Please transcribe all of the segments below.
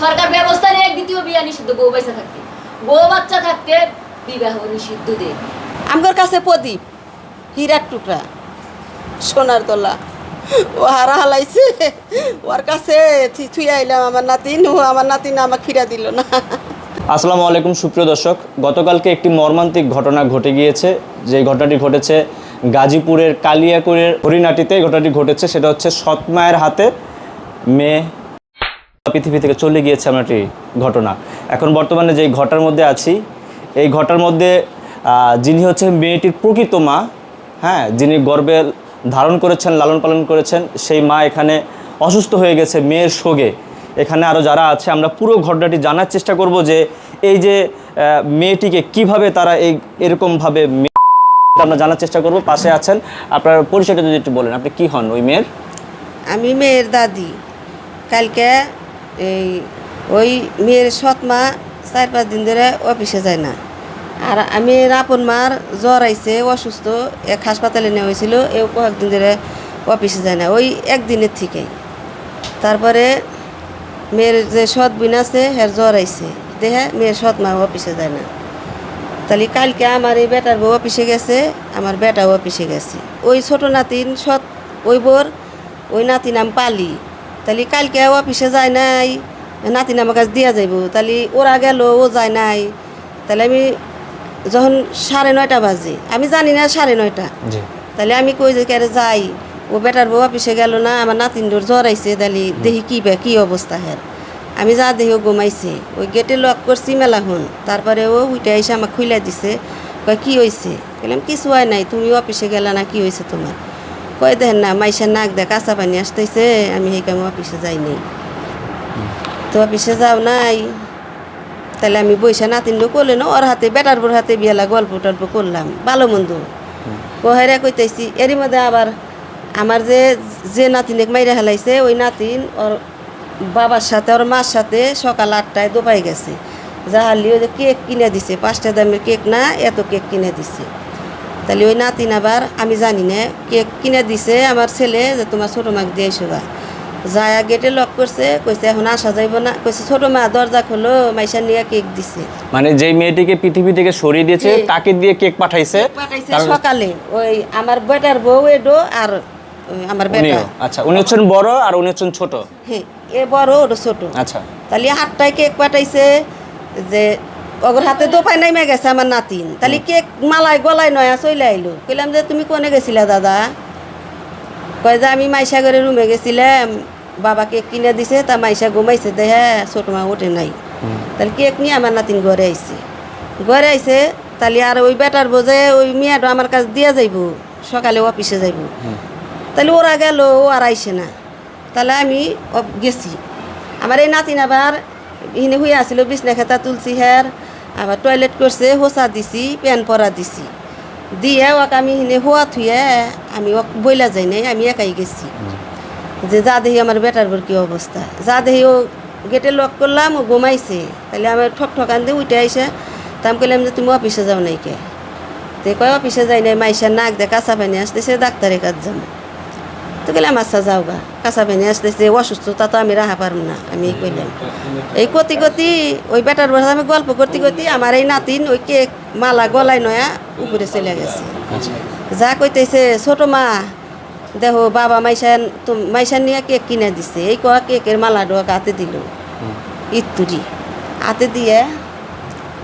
সরকার ব্যবস্থা নিয়ে দ্বিতীয় বিয়া নিষিদ্ধ বউ বাচ্চা থাকতে বউ বাচ্চা থাকতে বিবাহ নিষিদ্ধ দে। আমার কাছে প্রদীপ হীরার টুকরা সোনার তোলা ও হারা হালাইছে। ওর কাছে থুই আইলাম আমার নাতিন ও আমার নাতিন আমার ফিরা দিল না। আসসালামু আলাইকুম সুপ্রিয় দর্শক। গতকালকে একটি মর্মান্তিক ঘটনা ঘটে গিয়েছে। যে ঘটনাটি ঘটেছে গাজীপুরের কালিয়াকুরের হরিণাটিতে এই ঘটনাটি ঘটেছে। সেটা হচ্ছে সৎমায়ের হাতে মেয়ে পৃথিবী থেকে চলে গিয়েছে এমন একটি ঘটনা। এখন বর্তমানে যেই ঘটার মধ্যে আছি, এই ঘটার মধ্যে যিনি হচ্ছেন মেয়েটির প্রকৃত মা হ্যাঁ যিনি গর্বে ধারণ করেছেন, লালন পালন করেছেন, সেই মা এখানে অসুস্থ হয়ে গেছে, মেয়ের শোগে এখানে আরও যারা আছে, আমরা পুরো ঘটনাটি জানার চেষ্টা করব যে, এই যে মেয়েটিকে কীভাবে তারা এই, এরকমভাবে আমরা জানার চেষ্টা করব, পাশে আছেন। আপনার পরিচয়টা যদি একটু বলেন, আপনি কি হন ওই মেয়ের? আমি মেয়ের দাদি। কালকে এই, ওই মেয়ের সৎ মা চার পাঁচ দিন ধরে অফিসে যায় না। আর আমি আপন মার জ্বর আইছে, অসুস্থ, এক হাসপাতালে নেওয়া হয়েছিল, এও কয়েকদিন ধরে অফিসে যায় না, ওই একদিনের থেকেই তারপরে মেয়ের যে সৎ বোন আছে, হের জ্বর আইছে দেখে মেয়ের সৎ মা অফিসে যায় না। তাহলে কালকে আমার এই বেটার বউ অফিসে গেছে, আমার বেটাও অফিসে গেছে। ওই ছোট নাতিন সৎ, ওই বোর, ওই নাতিন নাম পালি। তাহলে কালকে অফিসে যায় নাই নাতিন আমার কাছে দিয়া যাইব। তাহলে ওরা গেল ও যায় নাই। তাহলে আমি যখন সাড়ে নয়টা বাজে আমি জানি না সাড়ে নয়টা। তাহলে আমি কই যে কেরে যাই? ও বেটার বউ অফিসে গেল না আমার নাতিনডোর জ্বর আইছে তাহলে দেখি কি বে কি অবস্থা হের। আমি যা দেখি ও ঘুমাইছে ওই গেটে লক করছি মেলা হন। তারপরে ও উঠে এসে আমাকে খুলে দিছে কয় কি হয়েছে বললাম কিছু হয় নাই তুমি অফিসে গেলা না কি হয়েছে তোমার? কয় দেখেন না মাইসের নাক দেখ কাঁচা পানি আসতেছে, আমি সেই কামে অফিসে যাই নাই। তো অফিসে যাও নাই, তাহলে আমি বৈশা নাতিনডো করলে না, ওর হাতে, বেটার বোর হাতে বিয়ালা গল্প টল্প করলাম, ভালো মন্দ। কহেরা কইতেছি এরই মধ্যে আবার আমার যে যে নাতিনেক মাইরা হেলাইছে, ওই নাতিন ওর বাবার সাথে, ওর মার সাথে সকাল আটটায় দোপাই গেছে। যাহালি ওই যে কেক কিনে দিছে, পাঁচটা দামের কেক না, এত কেক কিনে দিছে। তাহলে ওই নাতিন আবার আমি জানি না কেক কিনে দিছে আমার ছেলে যে তোমার ছোটো মাকে দিয়ে এসো গা। যায়া গেটে লক করছে কইছে এখন আসা যাইব না। কইছে ছোটো মা দরজা খোলো মাইসা নিয়ে কেক দিছে। মানে যেই মেয়েটিকে পৃথিবী থেকে সরিয়ে দিয়েছে তাকে দিয়ে কেক পাঠাইছে? পাঠাইছে সকালে। ওই আমার বেটার বউ এডো আর আমার বেটা। আচ্ছা উনি হচ্ছেন বড় আর উনি হচ্ছেন ছোট? হ্যাঁ এ বড় ওটা ছোট। আচ্ছা। তাহলে হাতটায় কেক পাঠাইছে যে অগর হাতে তো দোপাই নাইমে গেছে আমার নাতিন। তাহলে কেক মালায় গলায় নয়া চলে আইলো কইলাম যে তুমি কোনে গেছিলা দাদা? কয় যে আমি মাইসাগরের রুমে গেছিলাম। বাবা কেক কিনে দিছে তা মাইসা ঘুমাইছে দেখে ছোট মা ওঠে নাই। তাহলে কেক নিয়ে আমার নাতিন ঘরে আইছে ঘরে আইছে তাহলে আর ওই বেটার বোঝে ওই মেয়েটা আমার কাছে দিয়ে যাইব সকালে অফিসে যাইব। তাহলে ওরা গেল ও আর আইসে না। তাহলে আমি গেছি। আমার এই নাতিন আবার ইনে হয়ে আসছিল বিছনা খেতা তুলছি হের। আবার টয়লেট করছে হোসা দিছি প্যান পরা দিছি। দিয়ে ওকে আমি হিনে হোয়া থুয়ে আমি ওক বইলা যাই নাই আমি একাই গেছি। যে যা দেখি আমার বেটার বোর কি অবস্থা। যা দেখি ও গেটে লক করলাম ও ঘুমাইছে। তাহলে আমার ঠক ঠকান দিয়ে উঠে আইসে তা আমি কইলাম যে তুমি অফিসে যাও নাই কে? তে কয় অফিসে যাই নাই মাইসা নাক দে কাঁচা পানি আসতেছে ডাক্তারের কাছে যাব। তো গেলাম আচ্ছা যাও গা কাঁচা পানি আসতেছে অসুস্থতা তো আমি রাখা পারব না আমি এই কইলাম এই কতি কতি ওই বেটার বসে আমি গল্প করতে করতে আমার এই নাতিন ওই কেক মালা গলায় নয়া উপরে চলে গেছে যা কইতেছে ছোট মা দেখো বাবা মাইশান তো মাইশান নিয়ে কেক কিনে দিছে এই কয়া কেকের মালা ডোয়া হাতে দিল ইত্তুরি হাতে দিয়ে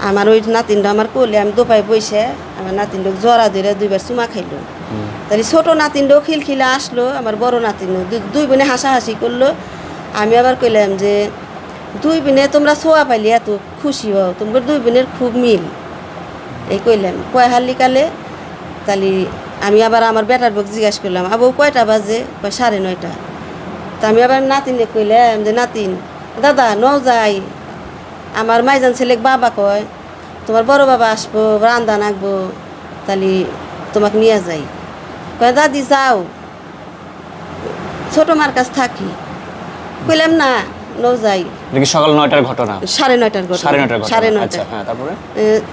আমার ওই নাতিনটা আমার কোলে আমি দোপাই বইসে আমার নাতিনটা জরা ধরে দুইবার চুমা খাইলো তাহলে ছোট নাতিনটাও খিলখিলা আসলো, আমার বড় নাতিন দুই বোনে হাসাহাসি করল। আমি আবার কইলাম যে, দুই বোনে তোমরা ছোয়া পাইলে এত খুশি হও তোমার দুই বোনের খুব মিল। এই কইলাম। কয় হালি কালে? তাহলে আমি আবার আমার বেটার বক জিজ্ঞাসা করলাম, আবু, কয়টা বাজে? কয়, সাড়ে নয়টা। তা আমি আবার নাতিনে কইলাম যে, নাতিন, দাদা ন যাই। আমার মাইজান ছেলে বাবা কয়, তোমার বড় বাবা আসব রান্দা নাকবো তাহলে তোমাকে নিয়ে যাই। কয় দাদি যাও। ছোট মার কাছ থাকি। কইলাম না ন যাই। কি সকাল নয়টার ঘটনা? সাড়ে নয়টার ঘটনা। সাড়ে নয়টার ঘটনা। সাড়ে আচ্ছা নয়টা হ্যাঁ তারপরে?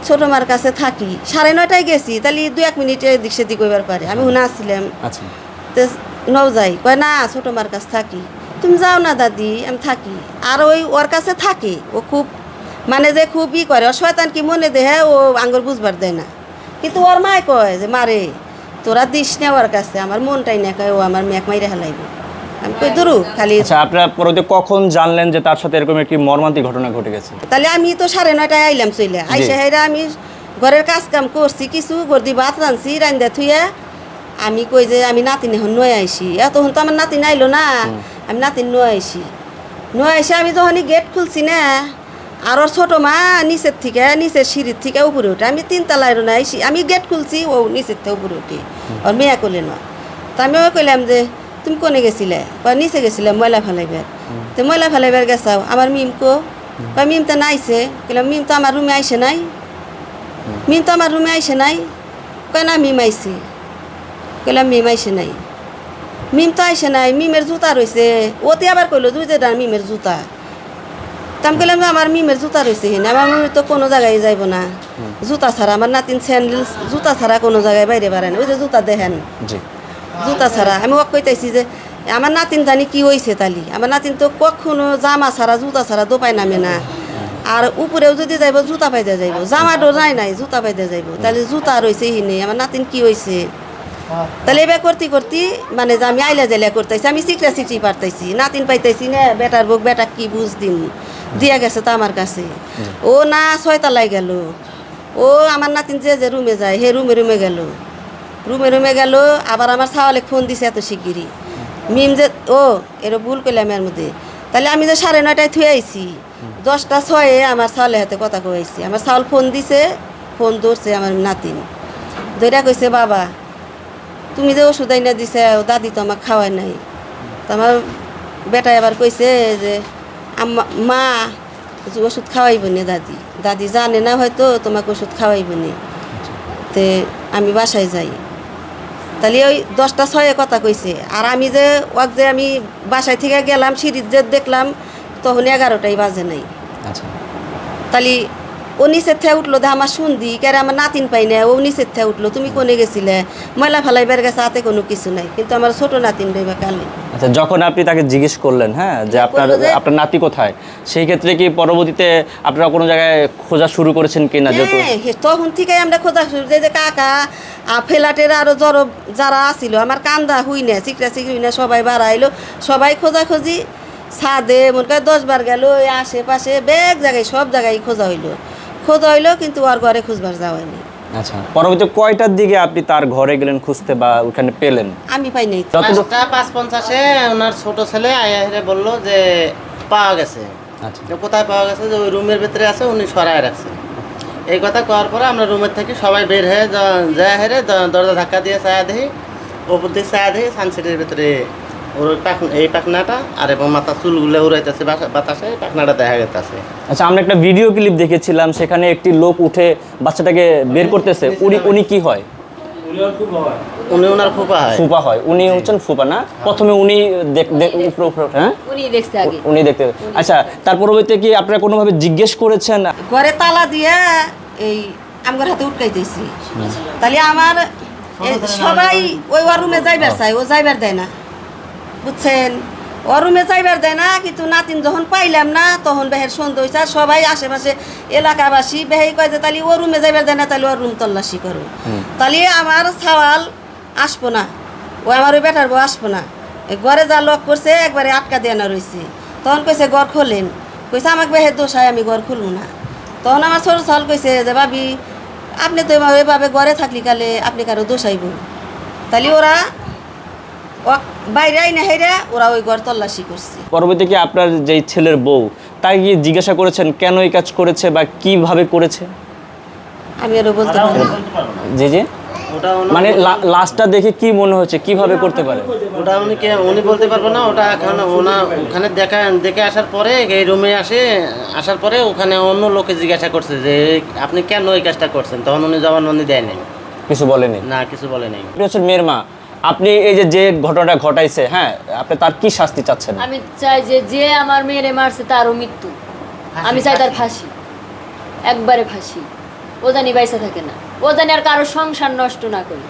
ছোট মার কাছে থাকি। সাড়ে নয়টায় গেছি তাহলে দু এক মিনিটে এদিক সেদিক হইবার পারে। আমি শুনে আসছিলাম আচ্ছা। তো নও যাই। কয় না ছোট মার কাছে থাকি। তুমি যাও না দাদি আমি থাকি। আর ওই ওর কাছে থাকে। ও খুব মানে যে খুব ই করে। ও শয়তান কি মনে দেহে ও আঙ্গুর বুঝবার দেয় না। কিন্তু ওর মায় কয় যে মারে তোরা দিস না ওর কাছে আমার মনটাই না কয় ও আমার মেঘ মাইরে হেলাইব। আমি কই দূরু খালি আচ্ছা আপনারা পরবর্তী কখন জানলেন যে তার সাথে এরকম একটি মর্মান্তিক ঘটনা ঘটে গেছে? তাহলে আমি তো সাড়ে নয়টায় আইলাম চলে আইসা হেরা আমি ঘরের কাজ কাম করছি কিছু গর্দি ভাত রাঁধছি রান্ধা থুইয়া আমি কই যে আমি নাতিন এখন নয় আইসি। এতক্ষণ তো আমার নাতিন আইলো না আমি নাতিন নয় আইসি। নয় আইসি আমি যখনই গেট খুলছি না আর ওর ছোটো মা নিচের থেকে, নিচের সিঁড়ির থেকে উপরে উঠে। আমি তিনতলায় না আইসি আমি গেট খুলছি, ও নিচের থেকে উপরে উঠি। ওর মেয়া করলে না। তা আমি ওই কইলাম যে, তুমি কোনে গেছিলে? বা নিচে গেছিলে ময়লা ফেলাইবার। তো ময়লা ফেলাইবার গেছাও। আমার মিম কো বা মিম তো নাইছে? কইলাম, মিম তো আমার রুমে আইসে নাই। মিম তো আমার রুমে আইসে নাই? কয়, না, মিম আইছে। কইলাম, মিম আইসে নাই। মিম তো আইসে নাই, মিমের জুতা রয়েছে ওতে আবার কইলো, দুই যে মিমের জুতা। তা আমি যে আমার মিমের জুতা রয়েছে হেন আমার মিমের তো কোনো জায়গায় যাইব না। জুতা ছাড়া আমার নাতিন স্যান্ডেল জুতা ছাড়া কোনো জায়গায় বাইরে বাড়ায় না। ওই যে জুতা দেখেন। জুতা ছাড়া। আমি ওক কইতাইছি যে আমার নাতিন জানি কি হয়েছে তালি। আমার নাতিন তো কখনো জামা ছাড়া জুতা ছাড়া দোপায় নামে না। আর উপরেও যদি যাইব জুতা পাইতে যাইব। জামা ডো নাই নাই জুতা পাইতে যাইব। তাহলে জুতা রয়েছে হিনে আমার নাতিন কি হয়েছে তাহলে এবার করতে করতে মানে আমি আইলা জাইলা করতেছি আমি চিকরা চিকরি পারতেছি নাতিন পাইতেছি না বেটার বুক বেটা কি বুঝ দিম? দিয়া গেছে তো আমার কাছে। ও না ছয়তলায় গেল। ও আমার নাতিন যে যে রুমে যায় হে রুমে রুমে গেল। রুমে রুমে গেল, আবার আমার সাওয়ালে ফোন দিছে এত শিগগিরি মিম যে, ও, এর ভুল করলাম এর মধ্যে। তাহলে আমি যে সাড়ে নয়টায় থুয়ে আইছি, দশটা ছয়ে আমার সাওয়ালের হাতে কথা কইছি। আমার সাওয়াল ফোন দিছে ফোন ধরছে আমার নাতিন। ধৈরা কইছে, বাবা, তুমি যে ওষুধ আইনা দিছে দাদি তো আমাকে খাওয়ায় নাই। তো আমার বেটা এবার কইছে যে মা ওষুধ খাওয়াইব না দাদি। দাদি জানে না হয়তো তোমাকে ওষুধ খাওয়াইব না। তে আমি বাসায় যাই। তাহলে ওই দশটা ছয়ে কথা কইছে। আর আমি যে ওয়াক যে আমি বাসায় থেকে গেলাম সিঁড়ির যে দেখলাম তখন এগারোটাই বাজে নাই। আচ্ছা। তাহলে ও নিচের থেকে উঠল দে আমার শুনদি কেরে আমার নাতিন পাই না ও নিচের থেকে উঠল তুমি কোনে গেছিলে? ময়লা ফেলাই বের গেছে হাতে কোনো কিছু নাই। কিন্তু আমার ছোট নাতিন রইবা কালে আচ্ছা যখন আপনি তাকে জিজ্ঞেস করলেন হ্যাঁ যে আপনার আপনার নাতি কোথায় সেই ক্ষেত্রে কি পরবর্তীতে আপনারা কোনো জায়গায় খোঁজা শুরু করেছেন কিনা যেহেতু? হ্যাঁ হে- তখন থেকে আমরা খোঁজা শুরু যে কাকা ফেলাটের আরও জড় যারা আসিল আমার কান্দা হুই না চিকরা চিকরি না সবাই বাড়াইলো সবাই খোঁজাখুঁজি ছাদে মনে করে দশ বার গেল আশেপাশে বেগ জায়গায় সব জায়গায় খোঁজা হইল। খোঁজা হইল কিন্তু আর ঘরে খুঁজবার যাওয়া হয়নি। আচ্ছা পরবর্তী কয়টার দিকে আপনি তার ঘরে গেলেন খুঁজতে বা ওখানে পেলেন? আমি পাই নাই। পাঁচটা পাঁচ পঞ্চাশে ওনার ছোট ছেলে আয়া হেরে বলল যে পাওয়া গেছে। আচ্ছা। কোথায় পাওয়া গেছে? যে ওই রুমের ভিতরে আছে উনি সরায় রাখছে। এই কথা কওয়ার পরে আমরা রুমের থেকে সবাই বের হয়ে য- যায় হেরে দরজা ধাক্কা দিয়ে ছায়া দেখি ওপর দিয়ে ছায়া দেখি সানসেটের ভিতরে ওর এই পাখনাটা আর এবং মাথা চুলগুলো উড়াইতেছে বাসা- বাতাসে পাখনাটা দেখা গেছে আচ্ছা আমরা একটা ভিডিও ক্লিপ দেখেছিলাম সেখানে একটি লোক উঠে বাচ্চাটাকে বের করতেছে। উনি উনি কি হয়? উনি ওনার ফুপা হয়। ফুপা হয়। উনি হচ্ছেন ফুপা না? প্রথমে উনি দেখ- দেখ- উপরে উপরে হ্যাঁ? উনি আগে। উনি দেখতে আচ্ছা তার পরবর্তীতে কি আপনারা কোনোভাবে জিজ্ঞেস করেছেন? ঘরে তালা দিয়ে এই আমার হাতে উটকাইতেছি। তাহলে আমার সবাই ওই রুমে যাইবার চাই ও যাইবার দেয় না। বুঝছেন? ওর রুমে যাইবার দেয় না কিন্তু নাতিন যখন পাইলাম না তখন বেহের সন্দেহ হয়েছে আর সবাই আশেপাশে এলাকাবাসী বেহেই কয় যে তাহলে ও রুমে যাইবার দেয় না তাহলে ওর রুম তল্লাশি করো। তাহলে আমার সওয়াল আসব না। ও আমার ওই বেটার বউ আসব না। ঘরে যা লক করছে একবারে আটকা দেওয়া না রয়েছে তখন কইছে ঘর খোলেন। কইছে আমাকে বেহের দোষায় আমি ঘর খুলবো না। তখন আমার ছোট ছল কইছে যে ভাবি আপনি তো এভাবে এভাবে ঘরে থাকলি কালে আপনি কারও দোষাইব তাহলে ওরা ও- বাইরে আইনা হেরে ওরা ওই ঘর তল্লাশি করছে। পরবর্তীতে কি আপনার যেই ছেলের বউ তাই গিয়ে জিজ্ঞাসা করেছেন কেন এই কাজ করেছে বা কীভাবে করেছে? আমি আরও বলতে পারি জি জি। মানে লা- লাশটা দেখে কি মনে হচ্ছে কীভাবে করতে পারে? ওটা উনি কে উনি বলতে পারব না ওটা এখন ওনা ওখানে দেখা দেখে আসার পরে এই রুমে আসে আসার পরে ওখানে অন্য লোকে জিজ্ঞাসা করছে যে আপনি কেন এই কাজটা করছেন? তখন উনি জবানবন্দি দেয় নাই। কিছু বলেনি? না কিছু বলে নাই আপনি মেয়ের মা। আপনি এই যে যে ঘটনাটা ঘটাইছে হ্যাঁ আপনি তার কি শাস্তি চাচ্ছেন? আমি চাই যে যে আমার মেয়েরে মারছে তারও মৃত্যু। আমি চাই তার ফাঁসি। একবারে ফাঁসি। ও জানি বাইসা থাকে না। ও জানি আর কারও সংসার নষ্ট না করে।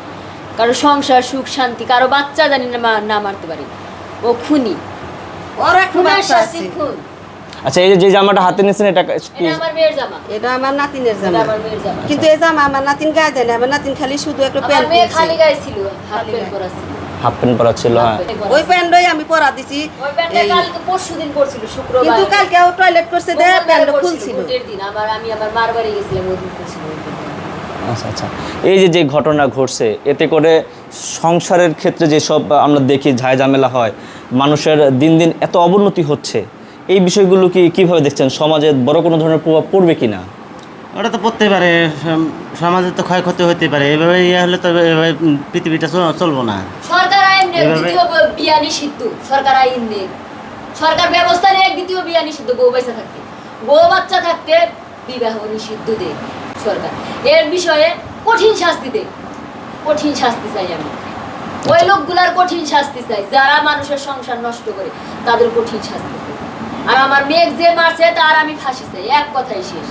কারও সংসার সুখ শান্তি কারও বাচ্চা জানি না না মারতে পারি। ও খুনি। ওর একটা খুনের শাস্তি খুন। আচ্ছা এই যে জামাটা হাতে নিয়েছেন এটা কি এটা আমার মেয়ের জামা। এটা আমার নাতিনের এটা জামা। আমার মেয়ের জামা। কিন্তু এই জামা আমার নাতিন গায়ে দেয় না আমার নাতিন খালি শুধু একটা আমার প্যান্ট মেয়ে খালি গায়ে ছিল হাফ প্যান্ট পরা ছিল। হাফ প্যান্ট পরা ছিল হ্যাঁ। ওই। প্যান্টই আমি পরা দিছি। ওই প্যান্টটা কালকে পরশুদিন পরছিল শুক্রবার। কিন্তু কালকে ও টয়লেট করছে দে প্যান্ট খুলছিল। দিন। আবার আমি গেছিলাম ওই দিন। আচ্ছা আচ্ছা। এই যে যে ঘটনা ঘটছে এতে করে সংসারের ক্ষেত্রে যেসব আমরা দেখি ঝায় ঝামেলা হয় মানুষের দিন দিন এত অবনতি হচ্ছে। এই বিষয়গুলো কি কীভাবে দেখছেন? সমাজে বড় কোনো ধরনের প্রভাব পড়বে কি না ওটা তো পড়তেই পারে সম- সমাজের তো ক্ষয়ক্ষতি হতে পারে। এভাবে ইয়ে হলে তো এভাবে পৃথিবীটা চলবো না। সরকার আইন নেই দ্বিতীয় বিয়া নিষিদ্ধ সরকার আইন নেই। সরকার ব্যবস্থা নেই দ্বিতীয় বিয়া নিষিদ্ধ বউ বাচ্চা থাকতে। বউ বাচ্চা থাকতে বিবাহ নিষিদ্ধ দে সরকার। এর বিষয়ে কঠিন শাস্তি দে কঠিন শাস্তি চাই আমি। ওই লোকগুলার কঠিন শাস্তি চাই। যারা মানুষের সংসার নষ্ট করে তাদের কঠিন শাস্তি চাই। আর আমার মেয়ে যে মারছে তার আমি ফাঁসি চাই। এক কথাই শেষ।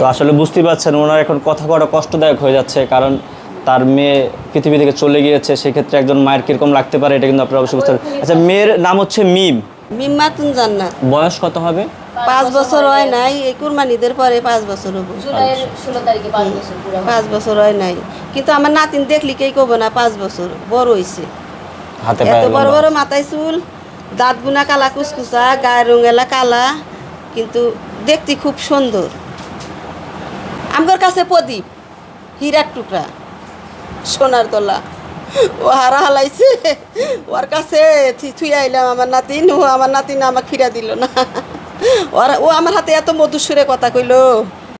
তো আসলে বুঝতেই পারছেন ওনার এখন কথা কটা কষ্টদায়ক হয়ে যাচ্ছে কারণ তার মেয়ে পৃথিবী থেকে চলে গিয়েছে সেক্ষেত্রে একজন মায়ের কীরকম লাগতে পারে এটা কিন্তু আপনারা অবশ্যই বুঝতে আচ্ছা মেয়ের নাম হচ্ছে মিম। মিম্মাতুন জান্নাত। বয়স কত হবে? পাঁচ বছর হয় নাই এই কুরবানিদের পরে পাঁচ বছর হব। জুলাইয়ের ষোলো তারিখে পাঁচ বছর হয় নাই। কিন্তু আমার নাতিন দেখলি কেই কব না পাঁচ বছর। বড় হইছে। হাতে এত বড় বড় মাথায় চুল দাঁত বুনা কালা কুচকুচা, গায়ের রঙেলা কালা, কিন্তু দেখতে খুব সুন্দর। আমার কাছে প্রদীপ, হীরার টুকরা, সোনার তলা। ও হারা হালাইছে, ওর কাছে থুই আইলাম আমার নাতিন ও আমার নাতিন আমাকে ফিরা দিল না। ওর, ও আমার হাতে এত মধুর সুরে কথা কইলো